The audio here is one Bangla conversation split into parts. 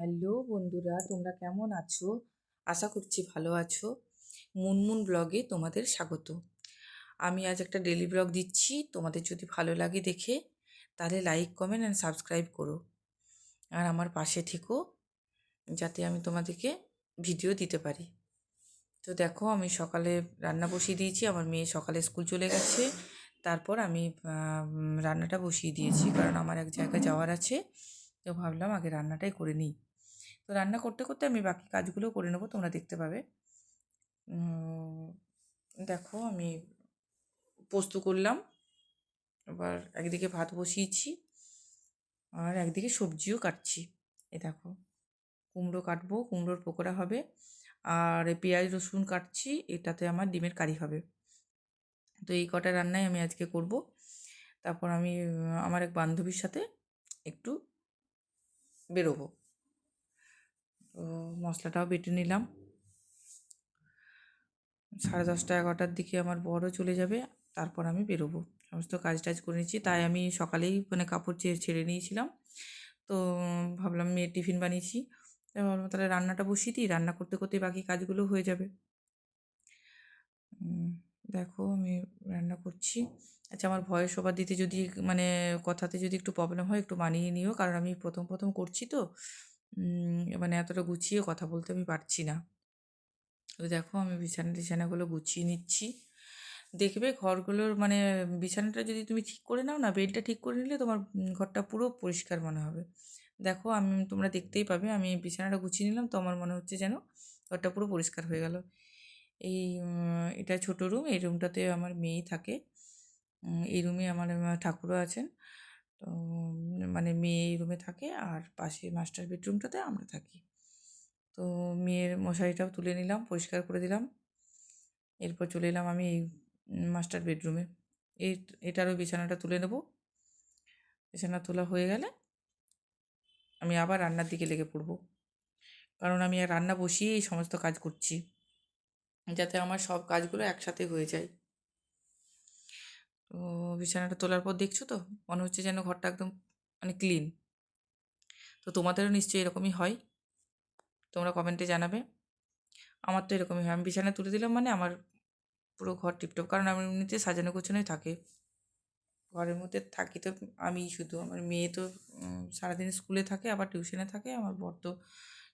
হ্যালো বন্ধুরা, তোমরা কেমন আছো? আশা করছি ভালো আছো। মুনমুন ব্লগে তোমাদের স্বাগত। আমি আজ একটা ডেলি ব্লগ দিচ্ছি, তোমাদের যদি ভালো লাগে দেখে, তাহলে লাইক কমেন্ট অ্যান্ড সাবস্ক্রাইব করো। আর আমার পাশে থেকো, যাতে আমি তোমাদেরকে ভিডিও দিতে পারি। তো দেখো, আমি সকালে রান্না বসিয়ে দিয়েছি, আমার মেয়ে সকালে স্কুল চলে গেছে। তারপর আমি রান্নাটা বসিয়ে দিয়েছি, কারণ আমার এক জায়গায় যাওয়ার আছে। তো ভাবলাম আগে রান্নাটাই করে নিই। তো রান্না করতে করতে আমি বাকি কাজগুলো করে নেব, তোমরা দেখতে পাবে। দেখো আমি পোস্ত করলাম। এবার একদিকে ভাত বসিয়েছি আর একদিকে সবজিও কাটছি। এ দেখো, কুমড়ো কাটবো, কুমড়োর পকোড়া হবে। আর পেঁয়াজ রসুন কাটছি, এটাতে আমার ডিমের কারি হবে। তো এই কটা রান্নাই আমি আজকে করব। তারপর আমি, আমার এক বান্ধবীর সাথে একটু বেরোবো। তো মশলাটাও বেটে নিলাম। সাড়ে দশটা এগারোটার দিকে আমার বড় চলে যাবে, তারপর আমি বেরোবো। সমস্ত কাজ টাজ করে নিচ্ছি, তাই আমি সকালেই মানে কাপড় ছেড়ে নিয়েছিলাম। তো ভাবলাম মেয়ের টিফিন বানিয়েছি। ভাবলাম তাহলে রান্নাটা বসিয়ে দিই, রান্না করতে করতে বাকি কাজগুলো হয়ে যাবে। দেখো আমি রান্না করছি। আচ্ছা আমার ভয়েস ওভার দিতে যদি মানে কথাতে যদি একটু প্রবলেম হয়, একটু মানিয়ে নিও, কারণ আমি প্রথম প্রথম করছি তো। মানে এতটা গুছিয়ে কথা বলতে আমি পারছি না। তো দেখো আমি বিছানা টিছানাগুলো গুছিয়ে নিচ্ছি। দেখবে ঘরগুলোর মানে বিছানাটা যদি তুমি ঠিক করে নাও না, বেডটা ঠিক করে নিলে তোমার ঘরটা পুরো পরিষ্কার মনে হবে। দেখো আমি, তোমরা দেখতেই পাবে আমি বিছানাটা গুছিয়ে নিলাম তো আমার মনে হচ্ছে যেন ঘরটা পুরো পরিষ্কার হয়ে গেল। এই এটা ছোটো রুম, এই রুমটাতে আমার মেয়েই থাকে। এই রুমে আমার ঠাকুরও আছেন। তো মানে মেয়ে এই রুমে থাকে আর পাশে মাস্টার বেডরুমটাতে আমরা থাকি। তো মেয়ের মশারিটাও তুলে নিলাম, পরিষ্কার করে দিলাম। এরপর চলে এলাম আমি এই মাস্টার বেডরুমে এই এটারও বিছানাটা তুলে নেব। বিছানা তোলা হয়ে গেলে আমি আবার রান্নার দিকে লেগে পড়ব। কারণ আমি আর রান্না বসিয়ে এই সমস্ত কাজ করছি। যাতে আমার সব কাজগুলো একসাথে হয়ে যায়। তো বিছানাটা তোলার পর দেখছ তো? মনে হচ্ছে যেন ঘরটা একদম মানে ক্লিন তো তোমাদেরও নিশ্চয়ই এরকমই হয়? তোমরা কমেন্টে জানাবে। আমার তো এরকমই হয়। আমি বিছানা তুলে দিলাম মানে আমার পুরো ঘর টিপটপ। কারণ আমার এমনিতে সাজানো গোছানোই থাকে। ঘরের মধ্যে থাকি তো আমি শুধু। আমার মেয়ে তো সারাদিন স্কুলে থাকে, আবার টিউশনে থাকে। আমার বর তো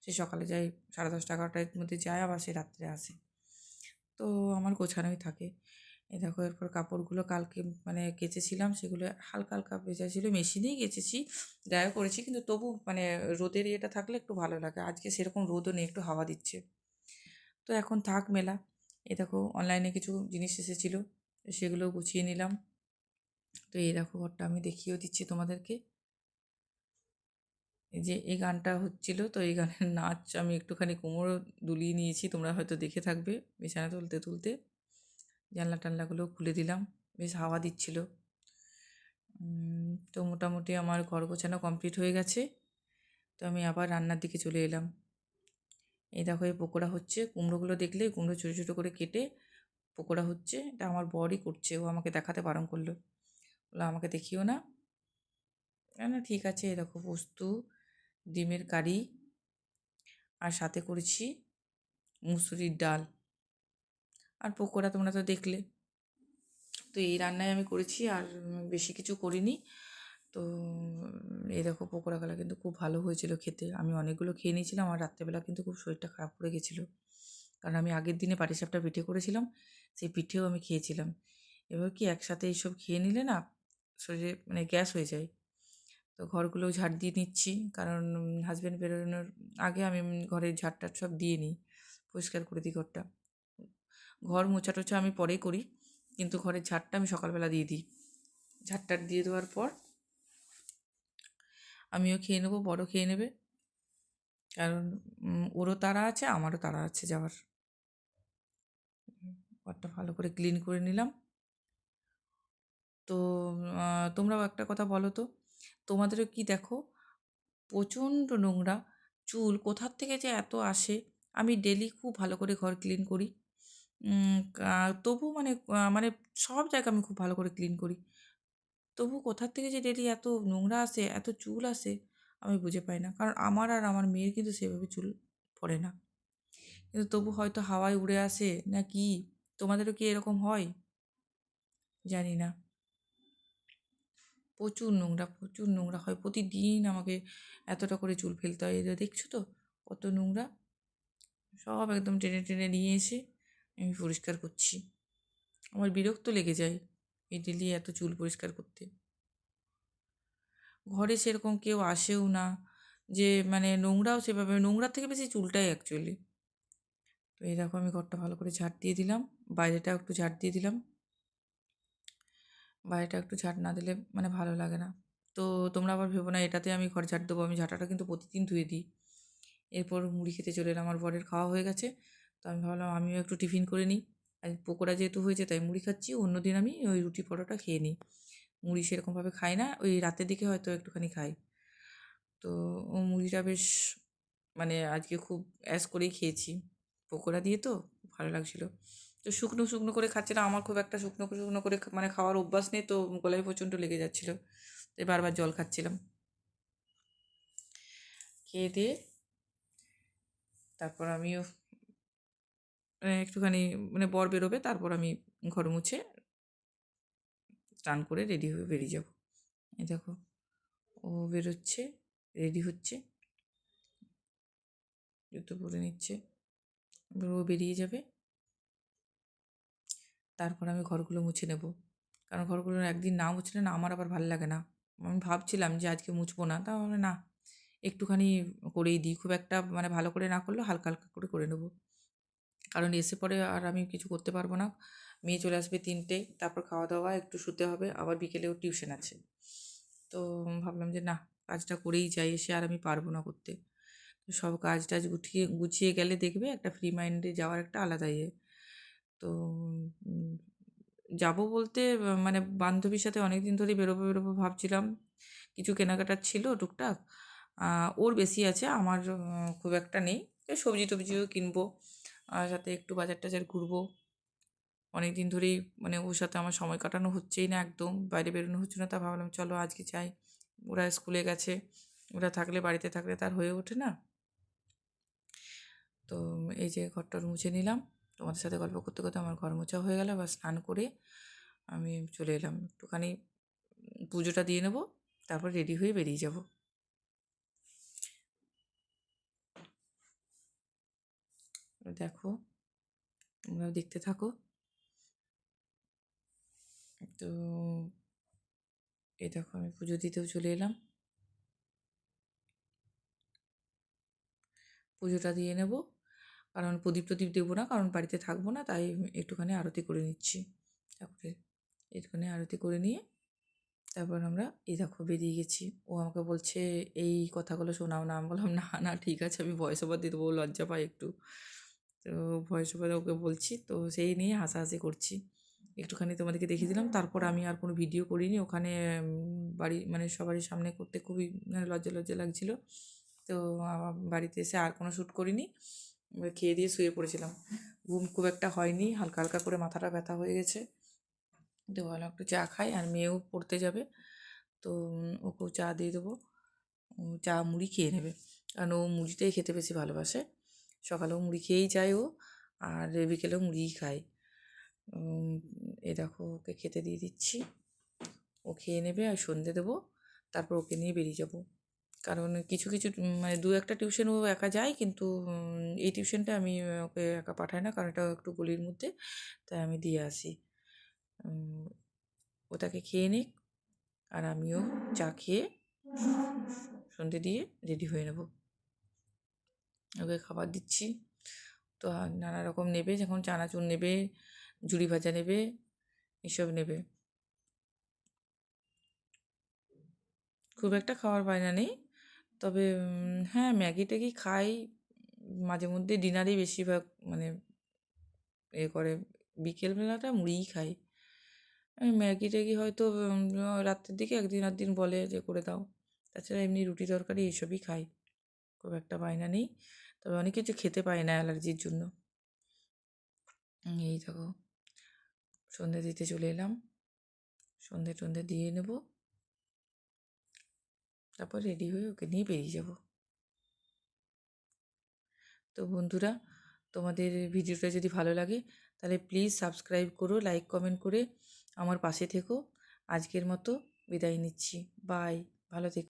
সে সকালে যায় সাড়ে দশটা এগারোটার মধ্যে যায়, আবার সে রাত্রে আসে। তো আমার গোছানোই থাকে। এই দেখো এরপর কাপড়গুলো কালকে মানে কেচেছিলাম, সেগুলো হালকা হালকা ভেজা ছিল, মেশিনেই কেচেছি ড্রাইও করেছি, কিন্তু তবু মানে রোদের ইয়েটা থাকলে একটু ভালো লাগে, আজকে সেরকম রোদও নেই, একটু হাওয়া দিচ্ছে। তো এখন থাক মেলা এ দেখো অনলাইনে কিছু জিনিস এসেছিল সেগুলো গুছিয়ে নিলাম। তো এই দেখো ঘরটা আমি দেখিয়েও দিচ্ছি তোমাদেরকে। যে এই গানটা হচ্ছিল, তো এই গানের নাচ আমি একটুখানি কোমরও দুলিয়ে নিয়েছি, তোমরা হয়তো দেখে থাকবে, বিছানা তুলতে তুলতে। জানলা টানলাগুলো খুলে দিলাম। বেশ হাওয়া দিচ্ছিল। তো মোটামুটি আমার ঘর গোছানো কমপ্লিট হয়ে গেছে। তো আমি আবার রান্নার দিকে চলে এলাম। এই দেখো, এই পকোড়া হচ্ছে। কুমড়োগুলো দেখলে কুমড়ো ছোটো ছোটো করে কেটে পকোড়া হচ্ছে। এটা আমার বরই করছে। ও আমাকে দেখাতে বারণ করল। বলল, আমাকে দেখিও না না, ঠিক আছে। এই দেখো, পোস্ত, ডিমের কারি, আর সাথে করেছি মুসুরির ডাল। আর পকোড়া তোমরা তো দেখলে। তো এই রান্নায় আমি করেছি আর বেশি কিছু করিনি। তো এই দেখো পকোড়াগুলো কিন্তু খুব ভালো হয়েছিল খেতে। আমি অনেকগুলো খেয়ে নিয়েছিলাম আর রাত্রেবেলা কিন্তু খুব শরীরটা খারাপ করে গেছিল। কারণ আমি আগের দিনে পাটিসাপটা পিঠে করেছিলাম, সেই পিঠেও আমি খেয়েছিলাম। এবার কি একসাথে এইসব খেয়ে নিলে না শরীরে মানে গ্যাস হয়ে যায়। তো ঘরগুলো ঝাড় দিয়ে নিচ্ছি। কারণ হাজব্যান্ড বেরোনোর আগে আমি ঘরের ঝাড় সব দিয়ে নিই। পরিষ্কার করে দিই ঘরটা। ঘর মোছা টোছা আমি পরেই করি, কিন্তু ঘরের ঝাড়টা আমি সকালবেলা দিয়ে দিই। ঝাড়টার দিয়ে দেওয়ার পর আমিও খেয়ে নেব, বড় খেয়ে নেবে। কারণ ওরও তারা আছে, আমারও তারা আছে যাওয়ার। ঘরটা ভালো করে ক্লিন করে নিলাম। তো তোমরাও একটা কথা বলো তো, তোমাদেরও কি দেখো, প্রচণ্ড নোংরা, চুল কোথার থেকে যে এত আসে, আমি ডেলি খুব ভালো করে ঘর ক্লিন করি। তবু মানে মানে সব জায়গা আমি খুব ভালো করে ক্লিন করি। তবু কোথার থেকে যে ডেলি এত নোংরা আসে, এত চুল আসে, আমি বুঝে পাই না। কারণ আমার আর আমার মেয়ের কিন্তু সেভাবে চুল পড়ে না। কিন্তু তবু হয়তো হাওয়ায় উড়ে আসে না কি? তোমাদেরও কি এরকম হয়? জানি না। প্রচুর নোংরা প্রচুর নোংরা হয়। প্রতিদিন আমাকে এতটা করে চুল ফেলতে হয়। এদের দেখছ তো, কত নোংরা? সব একদম টেনে টেনে নিয়ে এসে আমি পরিষ্কার করছি। আমার বিরক্ত লেগে যায় এই ডেলি এত চুল পরিষ্কার করতে। ঘরে সেরকম কেউ আসেও না যে মানে নোংরাও সেভাবে, নোংরার থেকে বেশি চুলটাই অ্যাকচুয়ালি তো এই দেখো আমি ঘরটা ভালো করে ঝাড় দিয়ে দিলাম বাইরেটা একটু ঝাড় দিয়ে দিলাম। বাইরেটা একটু ঝাড় না দিলে মানে ভালো লাগে না। তো তোমরা আবার ভেবো না, এটাতে আমি ঘর ঝাড় দেবো, আমি ঝাঁটাটা কিন্তু প্রতিদিন ধুয়ে দিই। এরপর মুড়ি খেতে চলে এলাম, আমার বরের খাওয়া হয়ে গেছে। তো আমি ভাবলাম আমিও একটু টিফিন করে নিই। আজ পকোড়া যেহেতু হয়েছে তাই মুড়ি খাচ্ছি অন্য দিন আমি ওই রুটি পরোটা খেয়ে নিই। মুড়ি সেরকমভাবে খাই না, ওই রাতের দিকে হয়তো একটুখানি খাই। তো ও মুড়িটা বেশ মানে আজকে খুব অ্যাস করেই খেয়েছি। পকোড়া দিয়ে তো ভালো লাগছিল। তো শুকনো শুকনো করে খাচ্ছে না, আমার খুব একটা শুকনো শুকনো করে মানে খাওয়ার অভ্যাস নেই, তো গলায় প্রচণ্ড লেগে যাচ্ছিল। তাই বারবার জল খাচ্ছিলাম। খেয়ে দিয়ে তারপর আমিও একটুখানি মানে বর বেরোবে, তারপর আমি ঘর মুছে স্নান করে রেডি হয়ে বেরিয়ে যাব। এই দেখো, ও বেরোচ্ছে রেডি হচ্ছে। জুতো পরে নিচ্ছে, এবার ও বেরিয়ে যাবে। তারপর আমি ঘরগুলো মুছে নেব। কারণ ঘরগুলো একদিন না মুছলে না আমার আবার ভালো লাগে না। আমি ভাবছিলাম যে আজকে মুছবো না তা ভাবলাম না। একটুখানি করেই দিই, খুব একটা মানে ভালো করে না করলেও হালকা হালকা করে করে নেব। কারণ এসে পরে আর আমি কিছু করতে পারব না। মেয়ে চলে আসবে তিনটে, তারপর খাওয়া দাওয়া একটু শুতে হবে, আবার বিকেলেও টিউশন আছে। তো ভাবলাম যে না, কাজটা করেই যাই, এসে আর আমি পারব না করতে। সব কাজ টাজ গুছিয়ে গুছিয়ে গেলে দেখবে একটা ফ্রি মাইন্ডে যাওয়ার একটা আলাদা ইয়ে। তো যাব বলতে মানে বান্ধবীর সাথে অনেক দিন ধরেই বেরোবো বেরোবো ভাবছিলাম। কিছু কেনাকাটার ছিল টুকটাক। ওর বেশি আছে, আমার খুব একটা নেই। সবজি টবজিও কিনবো। আর সাথে একটু বাজার টাজার ঘুরবো। অনেক দিন ধরেই মানে ওর সাথে আমার সময় কাটানো হচ্ছেই না একদম, বাইরে বেরোনো হচ্ছে না, তা ভাবলাম চলো আজকে চাই ওরা স্কুলে গেছে, ওরা থাকলে বাড়িতে থাকলে তার হয়ে ওঠে না। তো এই যে ঘরটা মুছে নিলাম, তোমাদের সাথে গল্প করতে করতে আমার ঘর মোছা হয়ে গেল বা স্নান করে আমি চলে এলাম। একটুখানি পুজোটা দিয়ে নেব, তারপর রেডি হয়ে বেরিয়ে যাব। দেখো, তোমরাও দেখতে থাকো। তো, এই দেখো আমি পুজো দিতেও চলে এলাম। পুজোটা দিয়ে নেব। কারণ প্রদীপ টদীপ দেবো না, কারণ বাড়িতে থাকব না, তাই একটুখানি আরতি করে নিচ্ছি। তারপরে একটুখানি আরতি করে নিয়ে তারপর আমরা, এই দেখো বেরিয়ে গেছি। ও আমাকে বলছে, এই কথাগুলো শোনাও না। আমি বললাম, না না, ঠিক আছে, আমি ভয়েস ওভার দিয়ে দেবো, লজ্জা পাই একটু। তো ভয়েস ওভারে ওকে বলছি, তো সেই নিয়ে হাসাহাসি করছি। একটুখানি তোমাদেরকে দেখিয়ে দিলাম, তারপর আমি আর কোনো ভিডিও করিনি। ওখানে বাড়ি মানে সবারই সামনে করতে খুবই মানে লজ্জা লজ্জা লাগছিল। তো বাড়িতে এসে আর কোনো শ্যুট করিনি। খেয়ে দিয়ে শুয়ে পড়েছিলাম। ঘুম খুব একটা হয়নি, হালকা হালকা করে মাথাটা ব্যথা হয়ে গেছে। তো ভাবলাম একটু চা খাই, আর মেয়েও পড়তে যাবে। তো ওকেও চা দিয়ে দেবো। চা মুড়ি খেয়ে নেবে। কারণ ও মুড়িটাই খেতে বেশি ভালোবাসে। সকালেও মুড়ি খেয়েই যায় ও, আর বিকেলেও মুড়িই খায়। এ দেখো ওকে খেতে দিয়ে দিচ্ছি। ও খেয়ে নেবে আর সন্ধে দেবো, তারপর ওকে নিয়ে বেরিয়ে যাব। কারণ কিছু কিছু মানে দু একটা টিউশন ও একা যায়, কিন্তু এই টিউশনটা আমি ওকে একা পাঠাই না, কারণ এটা একটু গলির মধ্যে, তাই আমি দিয়ে আসি। ও তাকে খেয়ে নিক, আর আমিও চা খেয়ে সন্ধে দিয়ে রেডি হয়ে নেব। ওকে খাবার দিচ্ছি। তো আর নানা রকম নেবে, যখন চানাচুর নেবে, ঝুড়ি ভাজা নেবে, এসব নেবে। খুব একটা খাওয়ার বায়না নেই। তবে হ্যাঁ ম্যাগি ট্যাগি খাই। মাঝে মধ্যে ডিনারেই বেশিরভাগ মানে এ করে। বিকেলবেলাটা মুড়িই খাই। ম্যাগি ট্যাগি হয়তো রাত্রের দিকে একদিন একদিন বলে যে, করে দাও। তাছাড়া এমনি রুটি তরকারি এইসবই খাই। খুব একটা বায়না নেই। তবে অনেক কিছু খেতে পাই না অ্যালার্জির জন্য। এই দেখো, সন্ধে দিতে চলে এলাম। সন্ধে টন্ধে দিয়ে নেব। তারপর রেডি হয়ে ওকে নিয়ে বেরিয়ে যাব। তো বন্ধুরা, তোমাদের ভিডিওটা যদি ভালো লাগে, তাহলে প্লিজ সাবস্ক্রাইব করো লাইক কমেন্ট করে আমার পাশে থেকো। আজকের মতো বিদায় নিচ্ছি। বাই ভালো থেকো।